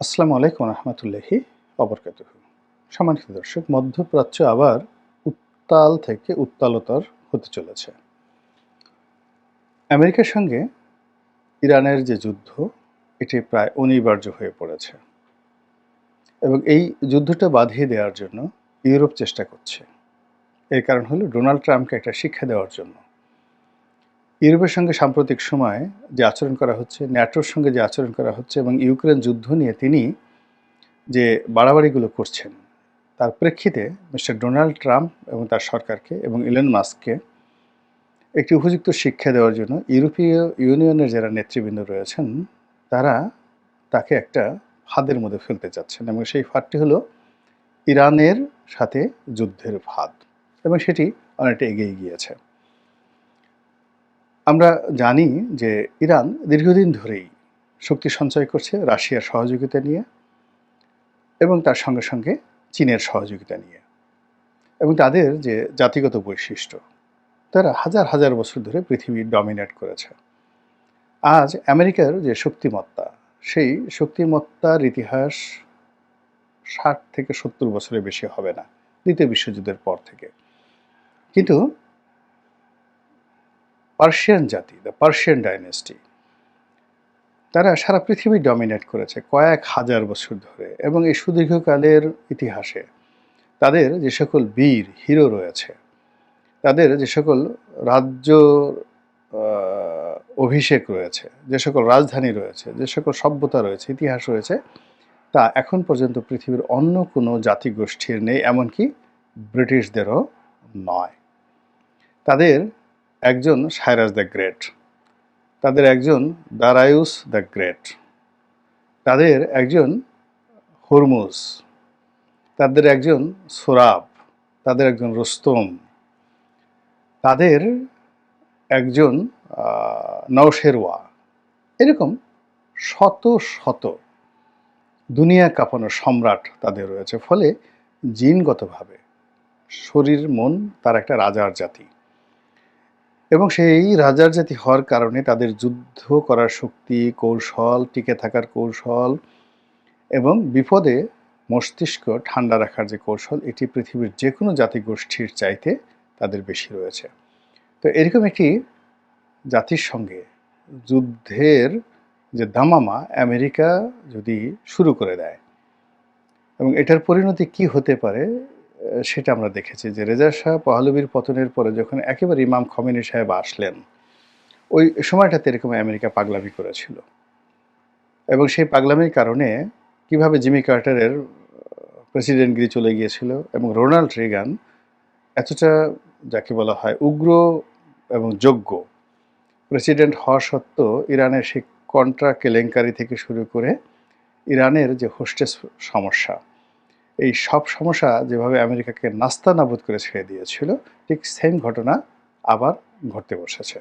আসসালামু আলাইকুম রহমতুল্লাহি অবরকাত সম্মানিত দর্শক, মধ্যপ্রাচ্য আবার উত্তাল থেকে উত্তালতর হতে চলেছে। আমেরিকার সঙ্গে ইরানের যে যুদ্ধ, এটি প্রায় অনিবার্য হয়ে পড়েছে। এবং এই যুদ্ধটা বাঁধিয়ে দেওয়ার জন্য ইউরোপ চেষ্টা করছে। এর কারণ হলো ডোনাল্ড ট্রাম্পকে একটা শিক্ষা দেওয়ার জন্য। ইউরোপের সঙ্গে সাম্প্রতিক সময়ে যে আচরণ করা হচ্ছে, ন্যাটোর সঙ্গে যে আচরণ করা হচ্ছে এবং ইউক্রেন যুদ্ধ নিয়ে তিনি যে বাড়াবাড়িগুলো করছেন, তার প্রেক্ষিতে মিস্টার ডোনাল্ড ট্রাম্প এবং তার সরকারকে এবং ইলন মাস্ককে একটি উপযুক্ত শিক্ষা দেওয়ার জন্য ইউরোপীয় ইউনিয়নের যারা নেতৃবৃন্দ রয়েছেন, তারা তাকে একটা ফাঁদের মধ্যে ফেলতে চাচ্ছেন এবং সেই ফাঁদটি হলো ইরানের সাথে যুদ্ধের ফাঁদ এবং সেটি অনেকটা এগিয়ে গিয়েছে। আমরা জানি যে ইরান দীর্ঘদিন ধরেই শক্তি সঞ্চয় করছে রাশিয়ার সহযোগিতা নিয়ে এবং তার সঙ্গে সঙ্গে চীনের সহযোগিতা নিয়ে এবং তাদের যে জাতিগত বৈশিষ্ট্য, তারা হাজার হাজার বছর ধরে পৃথিবী ডমিনেট করেছে। আজ আমেরিকার যে শক্তিমত্তা, সেই শক্তিমত্তার ইতিহাস ষাট থেকে সত্তর বছরের বেশি হবে না, দ্বিতীয় বিশ্বযুদ্ধের পর থেকে। কিন্তু পার্সিয়ান জাতি দ্য পার্সিয়ান ডাইনেস্টি তারা সারা পৃথিবী ডমিনেট করেছে কয়েক হাজার বছর ধরে এবং এই সুদীর্ঘকালের ইতিহাসে তাদের যে সকল বীর হিরো রয়েছে, তাদের যে সকল রাজ্য অভিষেক রয়েছে, যে সকল রাজধানী রয়েছে, যে সকল সভ্যতা রয়েছে, ইতিহাস রয়েছে, তা এখন পর্যন্ত পৃথিবীর অন্য কোনো জাতিগোষ্ঠীর নেই, এমনকি ব্রিটিশদেরও নয়। তাদের একজন সাইরাস দ্য গ্রেট। তাদের একজন দারায়ুস দ্য গ্রেট। তাদের একজন হরমুজ। তাদের একজন সোরাব। তাদের একজন রুস্তম। তাদের একজন নওশেরওয়া। এরকম শত শত দুনিয়া কাঁপানো সম্রাট তাদের রয়েছে। ফলে জিনগতভাবে শরীর, মন তার একটা রাজার জাতি। এবং সেই রাজার জাতি হওয়ার কারণে তাদের যুদ্ধ করার শক্তি, কৌশল, টিকে থাকার কৌশল এবং বিপদে মস্তিষ্ক ঠান্ডা রাখার যে কৌশল, এটি পৃথিবীর যে কোনো জাতিগোষ্ঠীর চাইতে তাদের বেশি রয়েছে। তো এরকম একটি জাতির সঙ্গে যুদ্ধের যে দামামা, আমেরিকা যদি শুরু করে দেয় এবং এটার পরিণতি কি হতে পারে সেটা আমরা দেখেছি যে রেজা শাহ পাহলবির পতনের পরে যখন একেবারে ইমাম খমিনী সাহেব আসলেন, ওই সময়টাতে এরকম আমেরিকা পাগলামি করেছিল। এবং সেই পাগলামির কারণে কীভাবে জিমি কার্টারের প্রেসিডেন্টগিরি চলে গিয়েছিল এবং রোনাল্ড রিগান এতটা যাকে বলা হয় উগ্র এবং যোগ্য প্রেসিডেন্ট হওয়া সত্ত্বেও ইরানের সেই কন্ট্রা কেলেঙ্কারি থেকে শুরু করে ইরানের যে হোস্টেস সমস্যা এই সব সমস্যা যেভাবে আমেরিকাকে নাস্তা নাবুদ করে ছেড়ে দিয়েছিল, ঠিক সেম ঘটনা আবার ঘটতে বসেছে।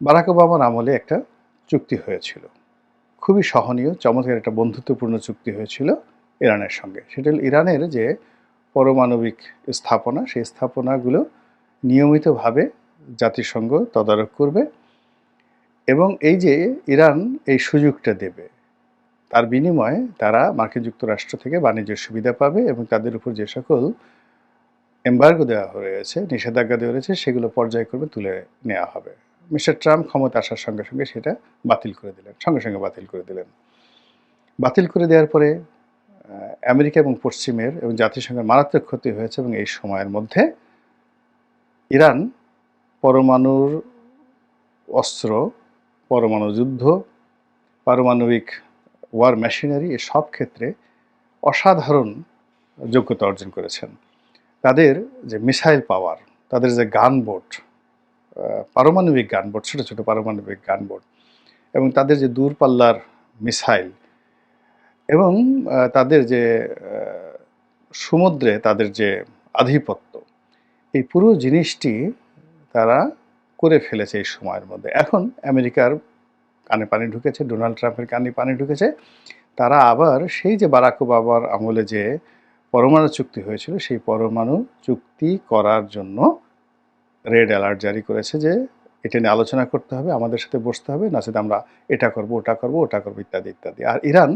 বারাক ওবামার আমলে একটা চুক্তি হয়েছিল। খুবই সহনীয়, চমৎকার একটা বন্ধুত্বপূর্ণ চুক্তি হয়েছিল ইরানের সঙ্গে। সেটা ইরানের যে পরমাণবিক স্থাপনা, সেই স্থাপনাগুলো নিয়মিতভাবে জাতিসংঘ তদারক করবে এবং এই যে ইরান এই সুযোগটা দেবে তার বিনিময়ে তারা মার্কিন যুক্তরাষ্ট্র থেকে বাণিজ্য সুবিধা পাবে এবং তাদের উপর যে সকল এম্বার্গো দেওয়া হয়েছে নিষেধাজ্ঞা দেওয়া হয়েছে সেগুলো পর্যায়ক্রমে তুলে নেওয়া হবে। মিস্টার ট্রাম্প ক্ষমতা আসার সঙ্গে সঙ্গে সেটা বাতিল করে দিলেন, সঙ্গে সঙ্গে বাতিল করে দিলেন। বাতিল করে দেওয়ার পরে আমেরিকা এবং পশ্চিমের এবং জাতিসংঘের মারাত্মক ক্ষতি হয়েছে এবং এই সময়ের মধ্যে ইরান পরমাণুর অস্ত্র, পরমাণু যুদ্ধ, পারমাণবিক ওয়ার মেশিনারি সব ক্ষেত্রে অসাধারণ যোগ্যতা অর্জন করেছেন। তাদের যে মিসাইল পাওয়ার, তাদের যে গান বোট পারমাণবিক গান বোট, ছোটো ছোটো পারমাণবিক গান বোট এবং তাদের যে দূরপাল্লার মিসাইল এবং তাদের যে সমুদ্রে তাদের যে আধিপত্য, এই পুরো জিনিসটি তারা করে ফেলেছে এই সময়ের মধ্যে। এখন আমেরিকার কানে পানি ঢুকেছে, ডোনাল্ড ট্রাম্পের কানে পানি ঢুকেছে। তারা আবার সেই যে বারাক ওবামার আমলে যে পরমাণু চুক্তি হয়েছিল, সেই পরমাণু চুক্তি করার জন্য রেড অ্যালার্ট জারি করেছে যে এটা নিয়ে আলোচনা করতে হবে, আমাদের সাথে বসতে হবে, না সাথে আমরা এটা করব, ওটা করব, ওটা করব, ইত্যাদি ইত্যাদি। আর ইরান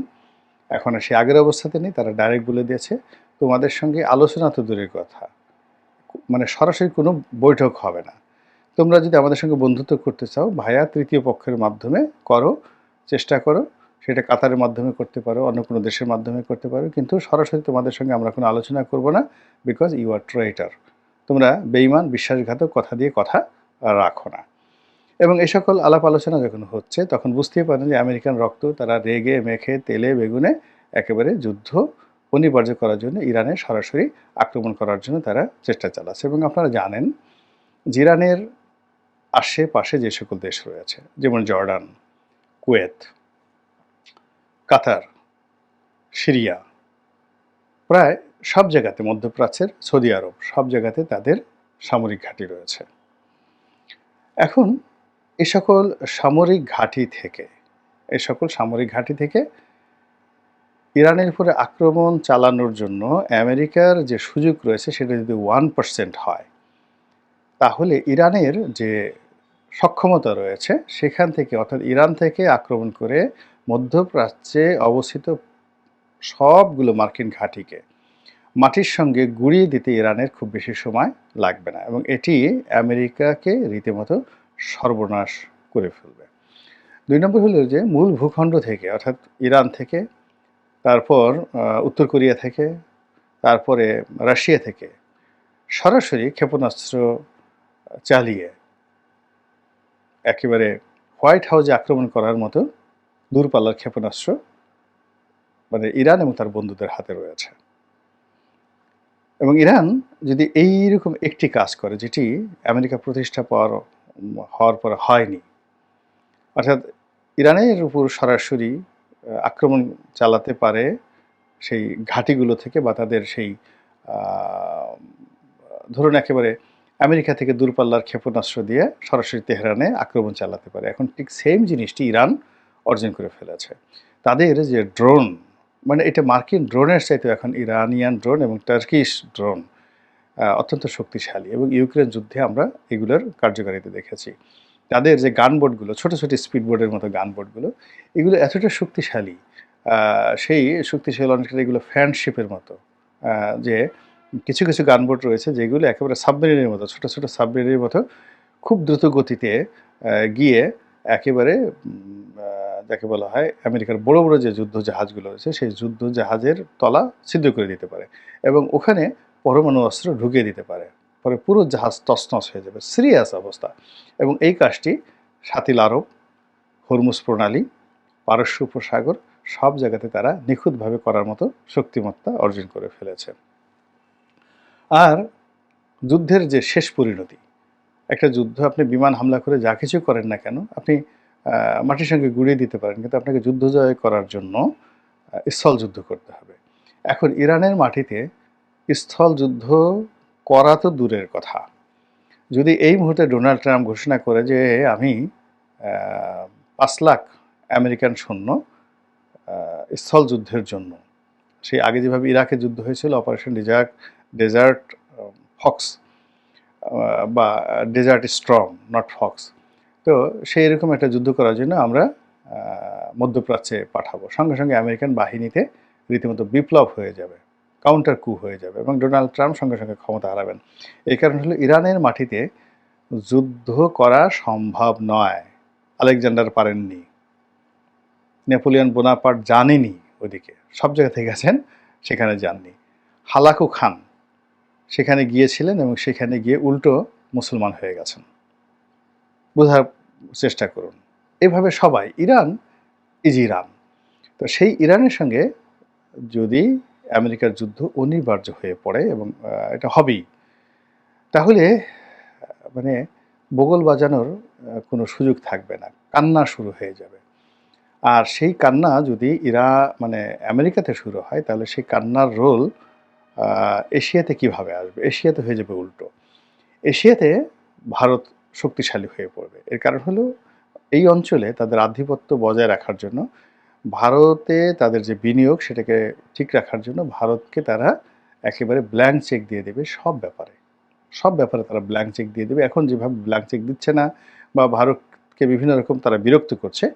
এখন আর সে আগের অবস্থাতে নেই, তারা ডাইরেক্ট বলে দিয়েছে, তোমাদের সঙ্গে আলোচনা তো দূরের কথা। মানে সরাসরি কোনো বৈঠক হবে না। তোমরা যদি আমাদের সঙ্গে বন্ধুত্ব করতে চাও, ভায়া তৃতীয় পক্ষের মাধ্যমে করো, চেষ্টা করো। সেটা কাতারের মাধ্যমে করতে পারো, অন্য কোনো দেশের মাধ্যমে করতে পারো। কিন্তু সরাসরি তোমাদের সঙ্গে আমরা কোনো আলোচনা করব না বিকজ ইউ আর ট্রেটার তোমরা বেইমান বিশ্বাসঘাতক, কথা দিয়ে কথা রাখো না। এবং এই সকল আলাপ আলোচনা যখন হচ্ছে, তখন বুঝতেই পারেন যে আমেরিকান রক্ত তারা রেগে, মেখে, তেলে, বেগুনে একেবারে যুদ্ধ অনিবার্য করার জন্য ইরানে সরাসরি আক্রমণ করার জন্য তারা চেষ্টা চালাচ্ছে। এবং আপনারা জানেন যে ইরানের আশেপাশে যে সকল দেশ রয়েছে, যেমন জর্ডান, কুয়েত, কাতার, সিরিয়া, প্রায় সব জায়গাতে মধ্যপ্রাচ্যের সৌদি আরব, সব জায়গাতে তাদের সামরিক ঘাঁটি রয়েছে। এখন এ সকল সামরিক ঘাঁটি থেকে, এ সকল সামরিক ঘাঁটি থেকে ইরানের উপরে আক্রমণ চালানোর জন্য আমেরিকার যে সুযোগ রয়েছে, সেটা যদি ওয়ান পার্সেন্ট হয়, তাহলে ইরানের যে সক্ষমতা রয়েছে, সেখান থেকে অর্থাৎ ইরান থেকে আক্রমণ করে মধ্যপ্রাচ্যে অবস্থিত সবগুলো মার্কিন ঘাঁটিকে মাটির সঙ্গে গুড়িয়ে দিতে ইরানের খুব বেশি সময় লাগবে না এবং এটি আমেরিকাকে রীতিমতো সর্বনাশ করে ফেলবে। দুই নম্বর হলো যে মূল ভূখণ্ড থেকে, অর্থাৎ ইরান থেকে, তারপর উত্তর কোরিয়া থেকে, তারপরে রাশিয়া থেকে সরাসরি ক্ষেপণাস্ত্র চালিয়ে একেবারে হোয়াইট হাউসে আক্রমণ করার মতো দূরপাল্লার ক্ষেপণাস্ত্র মানে ইরান এবং তার বন্ধুদের হাতে রয়েছে। এবং ইরান যদি এই রকম একটি কাজ করে, যেটি আমেরিকা প্রতিষ্ঠা পাওয়ার, হওয়ার পর হয়নি, অর্থাৎ ইরানের উপর সরাসরি আক্রমণ চালাতে পারে সেই ঘাঁটিগুলো থেকে বা তাদের সেই ধরুন একেবারে আমেরিকা থেকে দূরপাল্লার ক্ষেপণাস্ত্র দিয়ে সরাসরি তেহরানে আক্রমণ চালাতে পারে। এখন ঠিক সেম জিনিসটি ইরান অর্জন করে ফেলেছে। তাদের যে ড্রোন মানে এটা মার্কিন ড্রোনের চাইতে এখন ইরানিয়ান ড্রোন এবং টার্কিশ ড্রোন অত্যন্ত শক্তিশালী এবং ইউক্রেন যুদ্ধে আমরা এগুলোর কার্যকারিতা দেখেছি। তাদের যে গানবোর্ডগুলো ছোটো ছোটো স্পিডবোর্ডের মতো গানবোর্ডগুলো এগুলো এতটা শক্তিশালী সেই শক্তিশালী অনেকটা এগুলো ফ্যান্ডশিপের মতো যে কিছু কিছু গানবোট রয়েছে যেগুলো একেবারে সাবমেরিনের মতো, ছোটো ছোটো সাবমেরিনের মতো খুব দ্রুত গতিতে গিয়ে একেবারে যাকে বলা হয় আমেরিকার বড় বড় যে যুদ্ধ জাহাজগুলো রয়েছে সেই যুদ্ধ জাহাজের তলা সিদ্ধ করে দিতে পারে এবং ওখানে পরমাণু অস্ত্র ঢুকিয়ে দিতে পারে। পরে পুরো জাহাজ তসনস হয়ে যাবে, সিরিয়াস অবস্থা। এবং এই কাজটি সাতিল আরব, হরমুজ প্রণালী, পারস্য উপসাগর সব জায়গাতে তারা নিখুঁতভাবে করার মতো শক্তিমত্তা অর্জন করে ফেলেছে। আর যুদ্ধের যে শেষ পরিণতি, একটা যুদ্ধ আপনি বিমান হামলা করে যা কিছু করেন না কেন, আপনি মাটির সঙ্গে গুড়িয়ে দিতে পারেন, কিন্তু আপনাকে যুদ্ধ জয় করার জন্য স্থল যুদ্ধ করতে হবে। এখন ইরানের মাটিতে স্থল যুদ্ধ করা তো দূরের কথা। যদি এই মুহূর্তে ডোনাল্ড ট্রাম্প ঘোষণা করে যে আমি পাঁচ লাখ আমেরিকান সৈন্য স্থল যুদ্ধের জন্য সেই আগে যেভাবে ইরাকে যুদ্ধ হয়েছিল, অপারেশন ডেজার্ট ডেজার্ট ফক্স বা ডেজার্ট স্ট্রং নট ফক্স তো সেই রকম একটা যুদ্ধ করার জন্য আমরা মধ্যপ্রাচ্যে পাঠাবো। সঙ্গে সঙ্গে আমেরিকান বাহিনীতে রীতিমতো বিপ্লব হয়ে যাবে কাউন্টার কু হয়ে যাবে এবং ডোনাল্ড ট্রাম্প সঙ্গে সঙ্গে ক্ষমতা হারাবেন। এই কারণ হলো ইরানের মাটিতে যুদ্ধ করা সম্ভব নয়। আলেকজান্ডার পারেননি। নেপোলিয়ন বোনাপার্ট জানেনি ওদিকে। সব জায়গা থেকে গেছেন, সেখানে যাননি। হালাকু খান সেখানে গিয়েছিলেন এবং সেখানে গিয়ে উল্টো মুসলমান হয়ে গেছেন। বোঝার চেষ্টা করুন। এভাবে সবাই, ইরান ইজ ইরান তো সেই ইরানের সঙ্গে যদি আমেরিকার যুদ্ধ অনিবার্য হয়ে পড়ে এবং এটা হবেই, তাহলে মানে বগল বাজানোর কোনো সুযোগ থাকবে না। কান্না শুরু হয়ে যাবে। আর সেই কান্না যদি ইরা মানে আমেরিকাতে শুরু হয়, তাহলে সেই কান্নার রোল এশিয়াতে কীভাবে আসবে? এশিয়াতে হয়ে যাবে উল্টো। এশিয়াতে ভারত শক্তিশালী হয়ে পড়বে। এর কারণ হলো, এই অঞ্চলে তাদের আধিপত্য বজায় রাখার জন্য, ভারতে তাদের যে বিনিয়োগ সেটাকে ঠিক রাখার জন্য ভারতকে তারা একেবারে ব্ল্যাঙ্ক চেক দিয়ে দেবে সব ব্যাপারে। সব ব্যাপারে তারা ব্ল্যাঙ্ক চেক দিয়ে দেবে। এখন যেভাবে ব্ল্যাঙ্ক চেক দিচ্ছে না বা ভারতকে বিভিন্ন রকম তারা বিরক্ত করছে,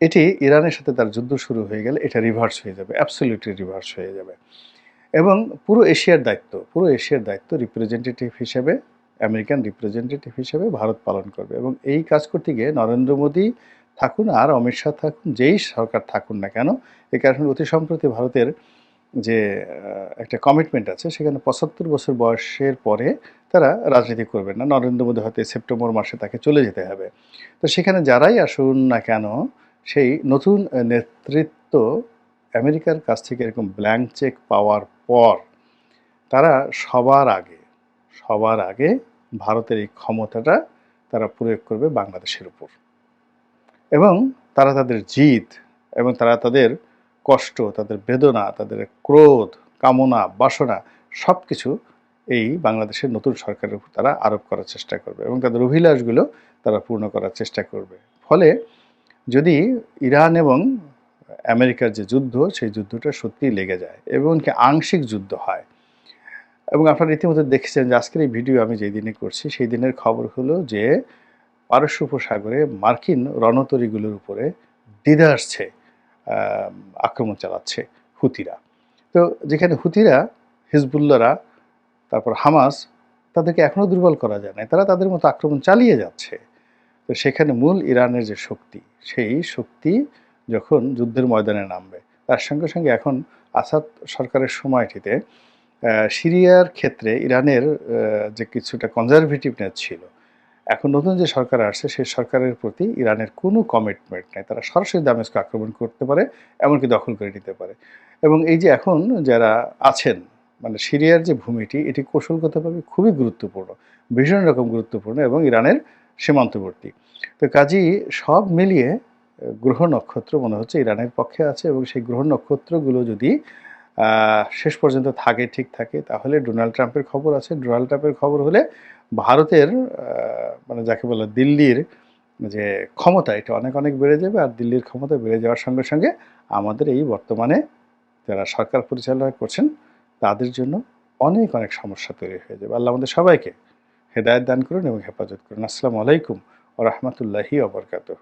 এটি ইরানের সাথে তার যুদ্ধ শুরু হয়ে গেলে এটা রিভার্স হয়ে যাবে অ্যাবসলিউটলি রিভার্স হয়ে যাবে। এবং পুরো এশিয়ার দায়িত্ব, পুরো এশিয়ার দায়িত্ব রিপ্রেজেন্টেটিভ হিসেবে আমেরিকান রিপ্রেজেন্টেটিভ হিসেবে ভারত পালন করবে। এবং এই কাজ করতে গিয়ে নরেন্দ্র মোদী থাকুন আর অমিত শাহ থাকুন, যেই সরকার থাকুন না কেন এই কারণে অতি সম্প্রতি ভারতের যে একটা কমিটমেন্ট আছে, সেখানে পঁচাত্তর বছর বয়সের পরে তারা রাজনীতি করবেন না। নরেন্দ্র মোদী হয়তো সেপ্টেম্বর মাসে তাকে চলে যেতে হবে। তো সেখানে যারাই আসুন না কেন, সেই নতুন নেতৃত্ব আমেরিকার কাছ থেকে এরকম ব্ল্যাঙ্ক চেক পাওয়ার পর তারা সবার আগে সবার আগে ভারতের এই ক্ষমতাটা তারা প্রয়োগ করবে বাংলাদেশের উপর। এবং তারা তাদের জিত এবং তারা তাদের কষ্ট, তাদের বেদনা, তাদের ক্রোধ, কামনা, বাসনা সব কিছু এই বাংলাদেশের নতুন সরকারের উপর তারা আরোপ করার চেষ্টা করবে এবং তাদের অভিলাষগুলো তারা পূর্ণ করার চেষ্টা করবে। ফলে যদি ইরান এবং আমেরিকার যে যুদ্ধ, সেই যুদ্ধটা সত্যিই লেগে যায় এবং কি আংশিক যুদ্ধ হয়। এবং আপনারা ইতিমধ্যে দেখেছেন যে আজকের এই ভিডিও আমি যেই দিনে করছি, সেই দিনের খবর হলো যে পারস্য উপসাগরে মার্কিন রণতরীগুলোর উপরে দ্বিধা আসছে আক্রমণ চালাচ্ছে হুতিরা। তো যেখানে হুতিরা হিজবুল্লারা তারপর হামাস তাদেরকে এখনও দুর্বল করা যায় না তারা তাদের মতো আক্রমণ চালিয়ে যাচ্ছে। তো সেখানে মূল ইরানের যে শক্তি, সেই শক্তি যখন যুদ্ধের ময়দানে নামবে। তার সঙ্গে সঙ্গে এখন আসাদ সরকারের সময়টিতে সিরিয়ার ক্ষেত্রে ইরানের যে কিছুটা কনজারভেটিভনেস ছিল, এখন নতুন যে সরকার আসছে, সেই সরকারের প্রতি ইরানের কোনো কমিটমেন্ট নেই। তারা সরাসরি দামেস্কে আক্রমণ করতে পারে, এমনকি দখল করে নিতে পারে। এবং এই যে এখন যারা আছেন মানে সিরিয়ার যে ভূমিটি, এটি কৌশলগতভাবে খুবই গুরুত্বপূর্ণ, ভীষণ রকম গুরুত্বপূর্ণ এবং ইরানের সীমান্তবর্তী। তো কাজী সব মিলিয়ে গ্রহ নক্ষত্র মনে হচ্ছে ইরানের পক্ষে আছে এবং সেই গ্রহ নক্ষত্রগুলো যদি শেষ পর্যন্ত থাকে, ঠিক থাকে, তাহলে ডোনাল্ড ট্রাম্পের খবর আছে। ডোনাল্ড ট্রাম্পের খবর হলে ভারতের মানে যাকে বলে দিল্লির যে ক্ষমতা, এটা অনেক অনেক বেড়ে যাবে। আর দিল্লির ক্ষমতা বেড়ে যাওয়ার সঙ্গে সঙ্গে আমাদের এই বর্তমানে যারা সরকার পরিচালনা করছেন, তাদের জন্য অনেক অনেক সমস্যা তৈরি হয়ে যাবে। আল্লাহ আমাদের সবাইকে হেদায়ত দান করুন এবং হেফাজত করুন। আসসালামু আলাইকুম ও রহমতুল্লাহি ওবরকাতহ